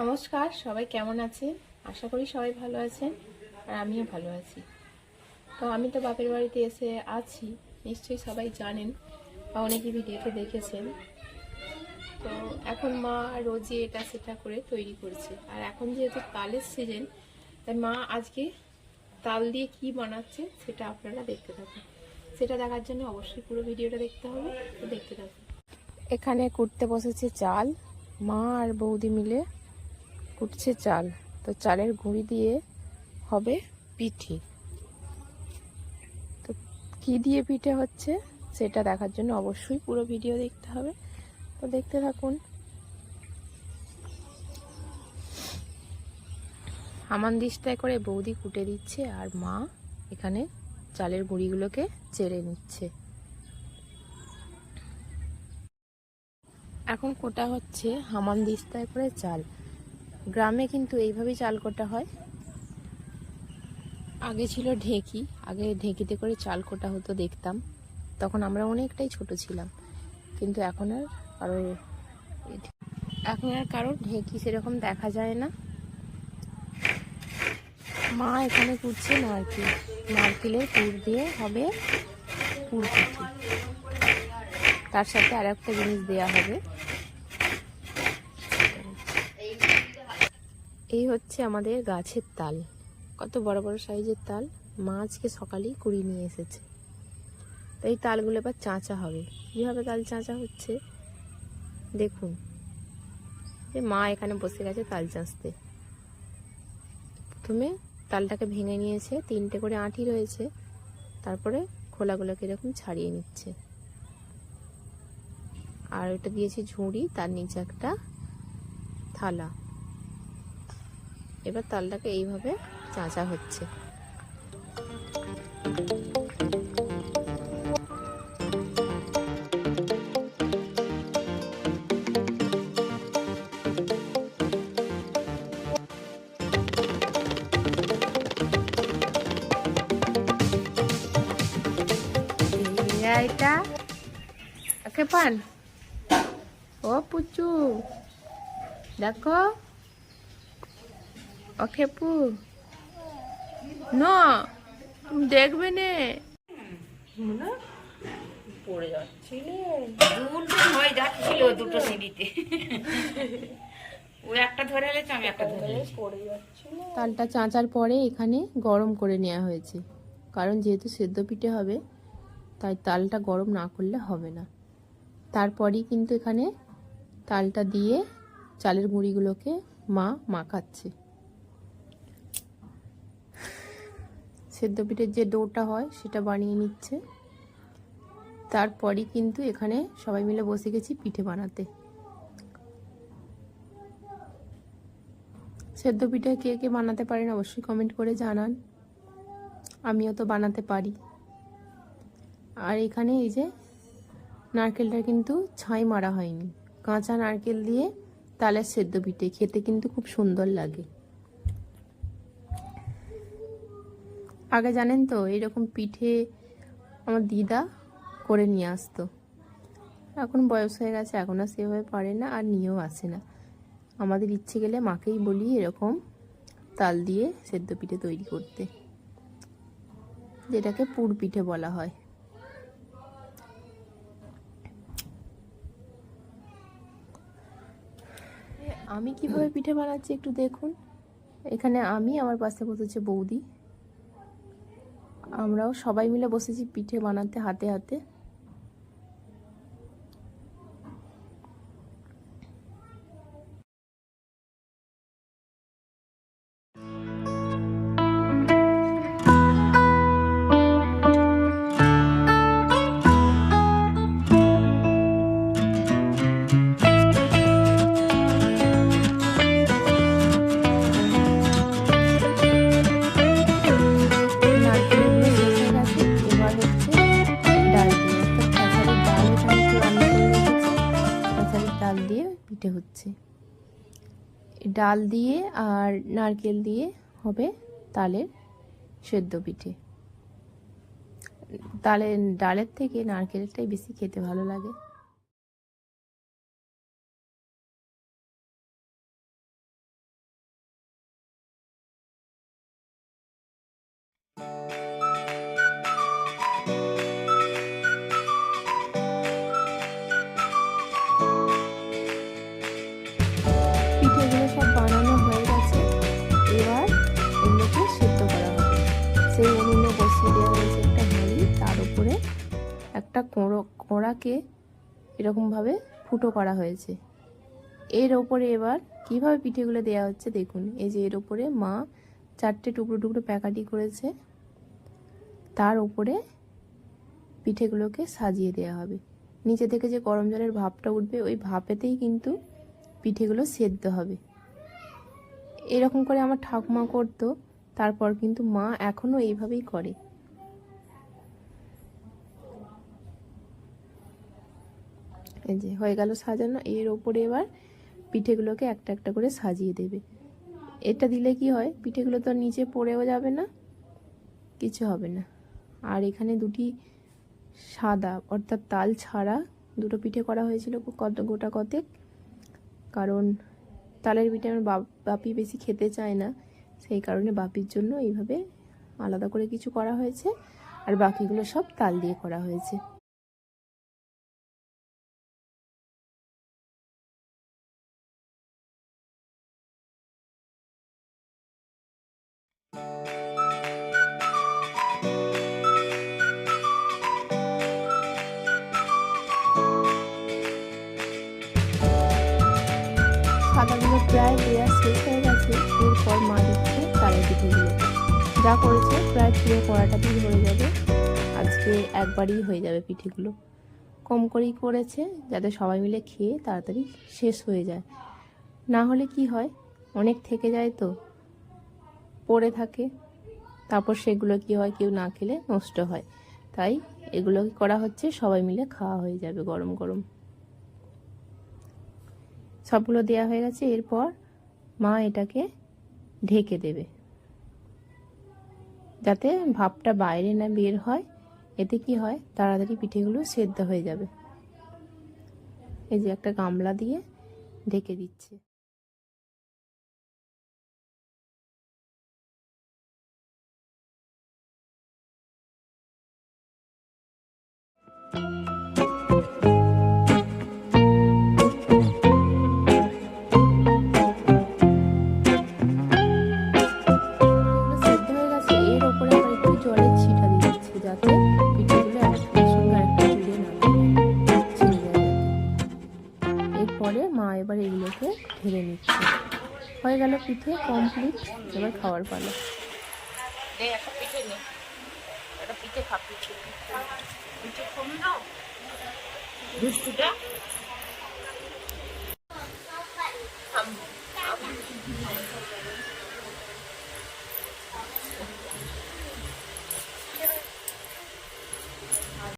নমস্কার, সবাই কেমন আছেন? আশা করি সবাই ভালো আছেন আর আমিও ভালো আছি। তো আমি তো বাপের বাড়িতে এসে আছি, নিশ্চয়ই সবাই জানেন বা অনেকে ভিডিওতে দেখেছেন। তো এখন মা রোজই এটা সেটা করে তৈরি করছে। আর এখন যেহেতু তালের সিজন তাই মা আজকে তাল দিয়ে কি বানাচ্ছে সেটা আপনারা দেখতে থাকুন। সেটা দেখার জন্য অবশ্যই পুরো ভিডিওটা দেখতে হবে, তো দেখতে থাকুন। এখানে কুটতে বসেছে চাল, মা আর বৌদি মিলে কুটছে চাল। তো চালের গুঁড়ি দিয়ে হবে পিঠে। তো কি দিয়ে পিঠে হচ্ছে সেটা দেখার জন্য অবশ্যই পুরো ভিডিও দেখতে হবে। তো দেখতে থাকুন। হামান দিস্তায় করে বৌদি কুটে দিচ্ছে আর মা এখানে চালের গুঁড়িগুলোকে চেড়ে নিচ্ছে। এখন কোটা হচ্ছে হামান দিস্তায় করে চাল। গ্রামে কিন্তু এইভাবেই চাল কোটা হয়। আগে ছিল ঢেঁকি, আগে ঢেঁকিতে করে চাল কোটা হতো দেখতাম। তখন আমরা অনেকটাই ছোট ছিলাম। কিন্তু এখন আর কারও এখন আর কারও ঢেঁকি সেরকম দেখা যায় না। মা এখানে কুটছে নারকেল। নারকেলের পুর দিয়ে হবে পুর তার সাথে আর একটা জিনিস দেওয়া হবে। এই হচ্ছে আমাদের গাছের তাল। কত বড় বড় সাইজের তাল, মা আজকে সকালেই কুড়ি নিয়ে এসেছে। তো এই তালগুলো এবার চাঁচা হবে। কীভাবে তাল চাঁচা হচ্ছে? দেখুন। যে মা এখানে বসে গেছে তাল চাঁচতে। প্রথমে তালটাকে ভেঙে নিয়েছে, তিনটে করে আঁটি রয়েছে। তারপরে খোলাগুলোকে এরকম ছাড়িয়ে নিচ্ছে। আর ওটা দিয়েছি ঝুড়ি, তার নিচে একটা থালা। এবার তালটাকে এইভাবে চাঁচা হচ্ছে। এটা ও পুচু দেখো। ও খেপু না তুমি দেখবে নে। পড়ে যাচ্ছিলে। দুটো হয়ে যাচ্ছিল দুটো সিঁড়িতে। ও একটা ধরে এলেছে আমি একটা ধরে পড়ে যাচ্ছিলে। তালটা চাঁচার পরে এখানে গরম করে নেওয়া হয়েছে। কারণ যেহেতু সেদ্ধ পিঠে হবে তাই তালটা গরম না করলে হবে না। তারপরেই কিন্তু এখানে তালটা দিয়ে চালের গুঁড়িগুলোকে মা মাখাচ্ছে। সেদ্ধ পিঠের যে ডোটা হয়, সেটা বানিয়ে নিচ্ছে। তারপরই কিন্তু এখানে সবাই মিলে বসে গেছি পিঠে বানাতে। সেদ্ধ পিঠে কে কে বানাতে পারেন অবশ্যই কমেন্ট করে জানান। আমিও তো বানাতে পারি। আর এখানে এই যে নারকেলটা কিন্তু ছাই মারা হয়নি। কাঁচা নারকেল দিয়ে তালের সেদ্ধ পিঠে খেতে কিন্তু খুব সুন্দর লাগে। আগে জানেন তো, এরকম পিঠে আমার দিদা করে নিয়ে আসতো। এখন বয়স হয়ে গেছে, এখন আর সেভাবে পারে না, আর নিয়েও আসে না। আমাদের ইচ্ছে গেলে মাকেই বলি এরকম তাল দিয়ে সেদ্ধ পিঠে তৈরি করতে, যেটাকে পুর পিঠে বলা হয়। আমি কীভাবে পিঠে বানাচ্ছি একটু দেখুন। এখানে আমি, আমার পাশে বসেছে বৌদি। আমরাও সবাই মিলে বসেছি পিঠে বানাতে হাতে হাতে। যাচ্ছে ডাল দিয়ে আর নারকেল দিয়ে হবে তালের সেদ্ধ পিঠে। তালের, ডালের থেকে নারকেলটাই বেশি খেতে ভালো লাগে। thank you সব বানানো হয়ে গেছে। এবার এগুলোকে সেদ্ধ করা হবে। সেই উনুনে বসিয়ে দেওয়া হয়েছে একটা হাঁড়ি, তার উপরে একটা কোঁড়ো, কোঁড়াকে এরকমভাবে ফুটো করা হয়েছে। এর ওপরে এবার কীভাবে পিঠেগুলো দেওয়া হচ্ছে দেখুন। এই যে এর ওপরে মা চারটে টুকরো টুকরো প্যাকাটি করেছে। তার উপরে পিঠেগুলোকে সাজিয়ে দেওয়া হবে। নিচে থেকে যে গরম জলের ভাপটা উঠবে, ওই ভাপেতেই কিন্তু পিঠেগুলো সেদ্ধ হবে। এরকম করে আমার ঠাকুমা করতো, তারপর কিন্তু মা এখনও এইভাবেই করে। এই যে, হয়ে গেল সাজানো, এর ওপরে এবার পিঠেগুলোকে একটা একটা করে সাজিয়ে দেবে। এটা দিলে কি হয়, পিঠেগুলো তো নিচে পড়েও যাবে না, কিছু হবে না। আর এখানে দুটি সাদা, অর্থাৎ তাল ছাড়া দুটো পিঠে করা হয়েছিল কত গোটা কতেক, কারণ তালের পিঠে আমার বাপ- বেশি খেতে চায় না। সেই কারণে বাপির জন্য এইভাবে আলাদা করে কিছু করা হয়েছে। আর বাকিগুলো সব তাল দিয়ে করা হয়েছে। যা করেছে, প্রায় পুরো কড়াটাতেই ধরে যাবে। আজকে একবারই হয়ে যাবে পিঠেগুলো। কম করেই করেছে, যাতে সবাই মিলে খেয়ে তাড়াতাড়ি শেষ হয়ে যায়। না হলে কি হয়, অনেক থেকে যায় তো, পড়ে থাকে। তারপর সেগুলো কি হয়, কেউ না খেলে নষ্ট হয়। তাই এগুলো করা হচ্ছে, সবাই মিলে খাওয়া হয়ে যাবে গরম গরম। সবগুলো দেওয়া হয়ে গেছে, এরপর মা এটাকে ঢেকে দেবে। যাতে ভাপটা বাইরে না বের হয়, এতে কি হয়, তাড়াতাড়ি পিঠেগুলো সেদ্ধ হয়ে যাবে। এই যে একটা গামলা দিয়ে ঢেকে দিচ্ছে। এগুলো ঢেলে নিচ্ছে। হয়ে গেল পিঠে কমপ্লিট এবার খাওয়ার পালা। পিঠে নে।